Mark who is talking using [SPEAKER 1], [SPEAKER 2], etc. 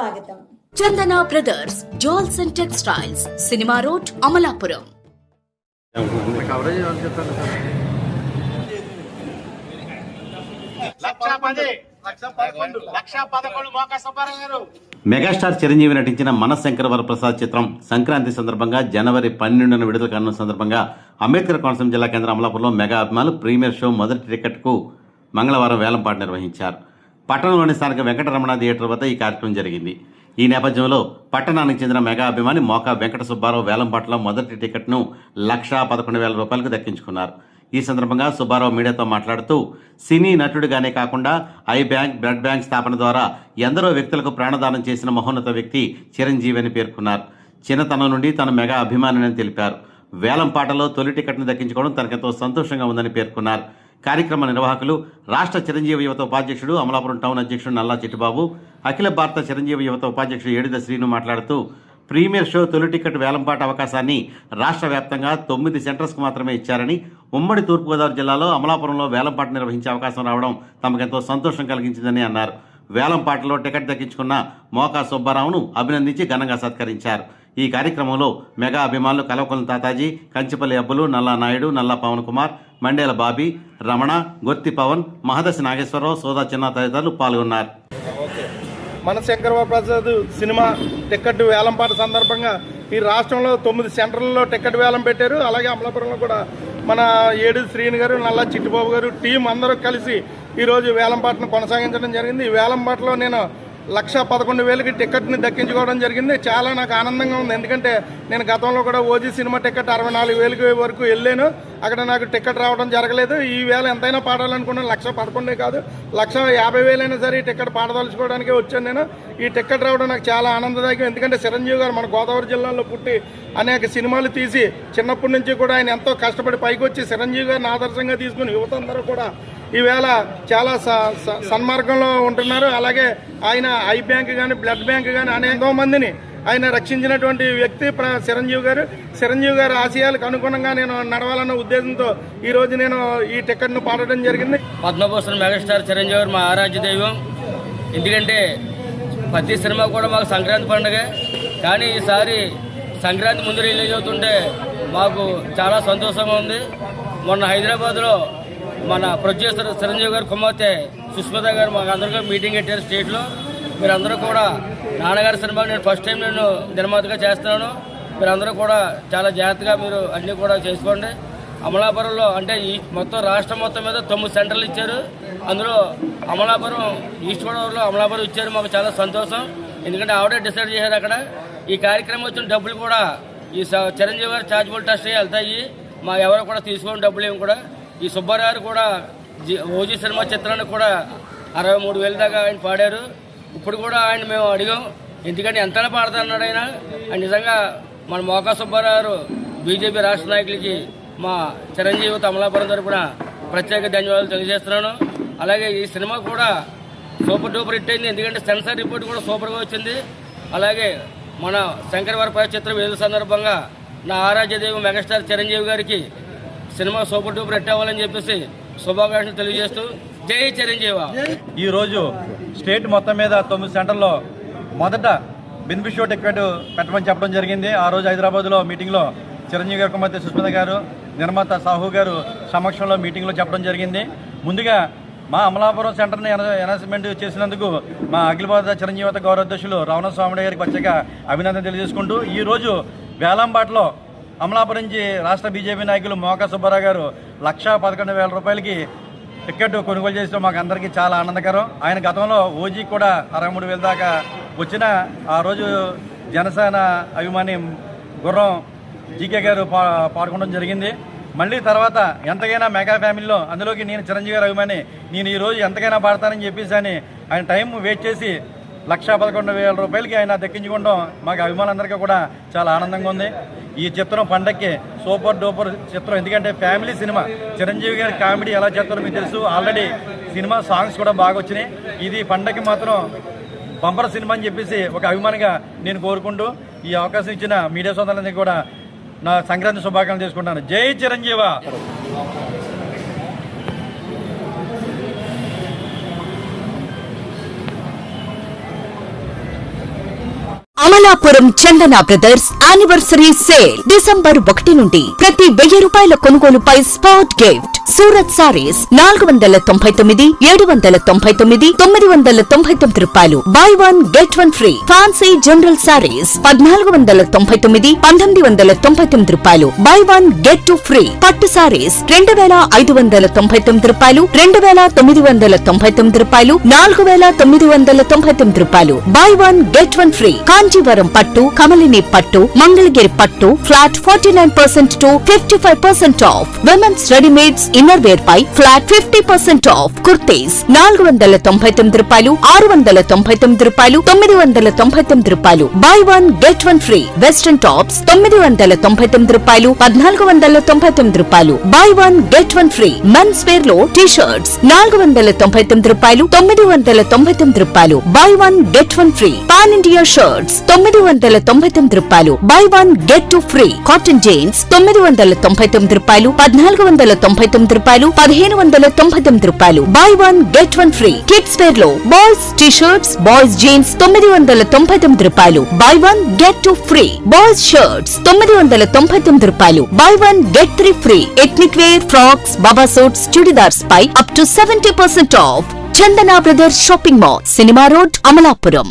[SPEAKER 1] స్వాగతం.
[SPEAKER 2] Chandana brothers jewels and textiles cinema road Amalapuram.
[SPEAKER 3] Megastar Chiranjeevi నటించిన మనశంకర వరప్రసాద్ చిత్రం సంక్రాంతి సందర్భంగా జనవరి పన్నెండున విడుదల కానున్న సందర్భంగా అంబేద్కర్ కోనసీమ జిల్లా కేంద్ర అమలాపురంలో మెగా అభిమానులు ప్రీమియర్ షో మొదటి టికెట్కు మంగళవారం వేలంపాట నిర్వహించారు. పట్టణంలోని స్థానిక వెంకటరమణ థియేటర్ వద్ద ఈ కార్యక్రమం జరిగింది. ఈ నేపథ్యంలో పట్టణానికి చెందిన మెగా అభిమాని మోకా వెంకట సుబ్బారావు వేలంపాటలో మొదటి టికెట్ను లక్షా పదకొండు వేల రూపాయలకు దక్కించుకున్నారు. ఈ సందర్భంగా సుబ్బారావు మీడియాతో మాట్లాడుతూ సినీ నటుడిగానే కాకుండా ఐ బ్యాంక్ బ్లడ్ బ్యాంక్ స్థాపన ద్వారా ఎందరో వ్యక్తులకు ప్రాణదానం చేసిన మహోన్నత వ్యక్తి చిరంజీవి అని పేర్కొన్నారు. చిన్నతనం నుండి తన మెగా అభిమానిని తెలిపారు. వేలంపాటలో తొలి టికెట్ను దక్కించుకోవడం తనకెంతో సంతోషంగా ఉందని పేర్కొన్నారు. కార్యక్రమ నిర్వాహకులు రాష్ట్ర చిరంజీవి యువత ఉపాధ్యక్షుడు అమలాపురం టౌన్ అధ్యక్షుడు నల్లా చిట్టుబాబు అఖిల భారత చిరంజీవి యువత ఉపాధ్యక్షుడు ఏడిద శ్రీను మాట్లాడుతూ ప్రీమియర్ షో తొలి టికెట్ వేలంపాట అవకాశాన్ని రాష్ట్ర వ్యాప్తంగా తొమ్మిది సెంటర్స్కు మాత్రమే ఇచ్చారని ఉమ్మడి తూర్పుగోదావరి జిల్లాలో అమలాపురంలో వేలంపాట నిర్వహించే అవకాశం రావడం తమకెంతో సంతోషం కలిగించిందని అన్నారు. వేలంపాటలో టికెట్ దక్కించుకున్న మోకా సుబ్బారావును అభినందించి ఘనంగా సత్కరించారు. ఈ కార్యక్రమంలో మెగా అభిమానులు కలవకొల తాతాజీ కంచిపల్లి అబ్బులు నల్లా నాయుడు నల్లా పవన్ కుమార్ మండేల బాబీ రమణ గొత్తి పవన్ మహదశి నాగేశ్వరరావు సోదా చిన్న తదితరులు పాల్గొన్నారు.
[SPEAKER 4] మన శంకరబాబు ప్రసాద్ సినిమా టికెట్ వేలంపాట సందర్భంగా ఈ రాష్ట్రంలో తొమ్మిది సెంటర్లలో టికెట్ వేలం పెట్టారు. అలాగే అమలాపురంలో కూడా మన ఏడు శ్రీని గారు నల్ల చిట్టుబాబు గారు టీం అందరూ కలిసి ఈరోజు వేలంపాటను కొనసాగించడం జరిగింది. ఈ వేలంపాటలో నేను లక్ష పదకొండు వేలకి టికెట్ని దక్కించుకోవడం జరిగింది. చాలా నాకు ఆనందంగా ఉంది. ఎందుకంటే నేను గతంలో కూడా ఓజీ సినిమా టికెట్ అరవై నాలుగు వేలకి వరకు వెళ్ళాను. అక్కడ నాకు టికెట్ రావడం జరగలేదు. ఈ వేళ ఎంతైనా పాడాలనుకున్నాను. లక్ష పదకొండే కాదు. లక్ష యాభై వేలైనా సరే ఈ టికెట్ పాడదలుచుకోవడానికే వచ్చాను నేను. ఈ టికెట్ రావడం నాకు చాలా ఆనందదాయకం. ఎందుకంటే చిరంజీవి గారు మన గోదావరి జిల్లాలో పుట్టి అనేక సినిమాలు తీసి చిన్నప్పటి నుంచి కూడా ఆయన ఎంతో కష్టపడి పైకి వచ్చి చిరంజీవి గారిని ఆదర్శంగా తీసుకుని యువత అందరూ కూడా ఈవేళ చాలా స- స- సన్మార్గంలో ఉంటున్నారు. అలాగే ఆయన ఐ బ్యాంక్ కానీ బ్లడ్ బ్యాంక్ కానీ అనేక మందిని ఆయన రక్షించినటువంటి వ్యక్తి ప్ర- చిరంజీవి గారు. చిరంజీవి గారు ఆశయాలకు అనుగుణంగా నేను నడవాలన్న ఉద్దేశంతో ఈ రోజు నేను ఈ టికెట్ను పాడటం జరిగింది.
[SPEAKER 5] పద్మభూషణ్ మెగాస్టార్ చిరంజీవి గారు మా ఆరాధ్య దైవం. ఎందుకంటే ప్రతి సినిమా కూడా మాకు సంక్రాంతి పండుగ. కానీ ఈసారి సంక్రాంతి ముందు రిలీజ్ అవుతుంటే మాకు చాలా సంతోషంగా ఉంది. మొన్న హైదరాబాద్లో మన ప్రొడ్యూసర్ చిరంజీవి గారు కుమార్తె సుస్మిత గారు మాకు అందరికీ మీటింగ్ పెట్టారు స్టేట్లో. మీరందరూ కూడా నాన్నగారి సినిమా నేను ఫస్ట్ టైం నేను నిర్మాతగా చేస్తున్నాను. మీరందరూ కూడా చాలా జాగ్రత్తగా మీరు అన్నీ కూడా చేసుకోండి. అమలాపురంలో అంటే ఈ మొత్తం రాష్ట్రం మొత్తం మీద తొమ్మిది సెంటర్లు ఇచ్చారు. అందులో అమలాపురం ఈస్ట్ గోదావరిలో అమలాపురం ఇచ్చారు. మాకు చాలా సంతోషం. ఎందుకంటే ఆవిడే డిసైడ్ చేశారు అక్కడ. ఈ కార్యక్రమం వచ్చిన డబ్బులు కూడా ఈ స- చిరంజీవి గారు చార్జబుల్ ట్రస్ట్ వెళ్తాయి. మా ఎవరు కూడా తీసుకోని డబ్బులు ఏమి కూడా. ఈ సుబ్బారావు గారు కూడా జి- ఓజీ సినిమా చిత్రానికి కూడా అరవై మూడు వేల దాకా ఆయన పాడారు. ఇప్పుడు కూడా ఆయన మేము అడిగాం ఎందుకంటే ఎంతైనా పాడుతున్నాడు ఆయన. ఆయన నిజంగా మన మోకా సుబ్బారావు బీజేపీ రాష్ట్ర నాయకులకి మా చిరంజీవి తమలాపురం తరపున ప్రత్యేక ధన్యవాదాలు తెలియజేస్తున్నాను. అలాగే ఈ సినిమా కూడా సూపర్ డూపర్ హిట్ అయింది. ఎందుకంటే సెన్సార్ రిపోర్ట్ కూడా సూపర్గా వచ్చింది. అలాగే మన శంకర వరపై చిత్రం వేలు సందర్భంగా నా ఆరాధ్యదేవి మెగాస్టార్ చిరంజీవి గారికి సినిమా సూపర్ డూపర్ హిట్ అవ్వాలని చెప్పేసి శుభాకాంక్షలు తెలియజేస్తూ జై చిరంజీవ.
[SPEAKER 6] ఈరోజు స్టేట్ మొత్తం మీద తొమ్మిది సెంటర్లో మొదట బిన్బిషో టికెట్ పెట్టమని చెప్పడం జరిగింది. ఆ రోజు హైదరాబాద్లో మీటింగ్లో చిరంజీవి గారి కుమార్తె సుస్మిత గారు నిర్మాత సాహు గారు సమక్షంలో మీటింగ్లో చెప్పడం జరిగింది. ముందుగా మా అమలాపురం సెంటర్ని అనౌన్స్మెంట్ చేసినందుకు మా అఖిల భారత చిరంజీవత గౌరవాధ్యక్షులు రావణస్వామి స్వామి గారికి ప్రత్యేక అభినందన తెలియజేసుకుంటూ ఈరోజు వేలంబాట్లో అమలాపురం నుంచి రాష్ట్ర బీజేపీ నాయకులు మోకా సుబ్బారావు గారు లక్షా పదకొండు వేల రూపాయలకి టికెట్ కొనుగోలు చేసిన మాకు అందరికీ చాలా ఆనందకరం. ఆయన గతంలో ఓజీ కూడా అరవై మూడు వేల దాకా వచ్చిన ఆ రోజు జనసేన అభిమాని గుర్రం జీకే గారు పా పాడుకోవడం జరిగింది. మళ్ళీ తర్వాత ఎంతకైనా మెగా ఫ్యామిలీలో అందులోకి నేను చిరంజీవి గారు అభిమాని నేను ఈరోజు ఎంతకైనా పాడతానని చెప్పేసి అని ఆయన టైం వెయిట్ చేసి లక్షా పదకొండు వేల రూపాయలకి ఆయన దక్కించుకోవడం మాకు అభిమానులందరికీ కూడా చాలా ఆనందంగా ఉంది. ఈ చిత్రం పండక్కి సూపర్ డూపర్ చిత్రం. ఎందుకంటే ఫ్యామిలీ సినిమా. చిరంజీవి గారి కామెడీ ఎలా చేస్తారో మీకు తెలుసు. ఆల్రెడీ సినిమా సాంగ్స్ కూడా బాగా వచ్చినాయి. ఇది పండక్కి మాత్రం బంపర్ సినిమా అని చెప్పేసి ఒక అభిమానిగా నేను కోరుకుంటూ ఈ అవకాశం ఇచ్చిన మీడియా సోదరులందరికీ కూడా నా సంక్రాంతి శుభాకాంక్షలు చేసుకుంటాను జై Chiranjeeva!
[SPEAKER 2] Amalapuram Chandana brothers anniversary sale December ఒకటి నుండి ప్రతి వెయ్యి రూపాయల కొనుగోలుపై స్పాట్ గిఫ్ట్ సూరత్ సారీస్ నాలుగు వందల తొంభై తొమ్మిది ఏడు వందల తొంభై తొమ్మిది తొమ్మిది వందల తొంభై తొమ్మిది రూపాయలు. Buy one get one free fancy general saris పద్నాలుగు వందల తొంభై తొమ్మిది పంతొమ్మిది వందల తొంభై తొమ్మిది రూపాయలు. Buy one get two free పట్టు సారీస్ రెండు వేల ఐదు వందల తొంభై తొమ్మిది రూపాయలు. రెండు వేల తొమ్మిది వందల తొంభై తొమ్మిది రూపాయలు. నాలుగు వేల తొమ్మిది వందల తొంభై తొమ్మిది రూపాయలు. Buy one get one free Kanchivaram పట్టు కమలిని పట్టు మంగళగిరి పట్టు flat forty nine percent to fifty five percent off women's readymades inner wear pi flat fifty percent off kurtis నాలుగు వందల తొంభై తొమ్మిది రూపాయలు ఆరు వందల తొంభై తొమ్మిది రూపాయలు తొమ్మిది వందల తొంభై తొమ్మిది రూపాయలు. Buy one get one free western tops తొమ్మిది వందల తొంభై తొమ్మిది రూపాయలు పద్నాలుగు వందల తొంభై తొమ్మిది రూపాయలు. Buy one get one free men's వేర్లో T shirts నాలుగు వందల తొంభై తొమ్మిది రూపాయలు తొమ్మిది వందల తొంభై తొమ్మిది రూపాయలు. Buy one get one free pan India shirts తొమ్మిది వందల తొంభై తొమ్మిది రూపాయలు. Buy one get two free cotton jeans తొమ్మిది వందల తొంభై తొమ్మిది రూపాయలు. పద్నాలుగు వందల తొంభై తొమ్మిది రూపాయలు. పదిహేను వందల తొంభై తొమ్మిది రూపాయలు. Buy one get one free kids వేర్లో boys T shirts boys jeans తొమ్మిది వందల తొంభై తొమ్మిది రూపాయలు. Buy one get two free boys shirts తొమ్మిది వందల తొంభై తొమ్మిది రూపాయలు. Buy one get three free ethnic wear frocks baba suits churidars pi up to seventy percent off Chandana brothers shopping mall cinema road Amalapuram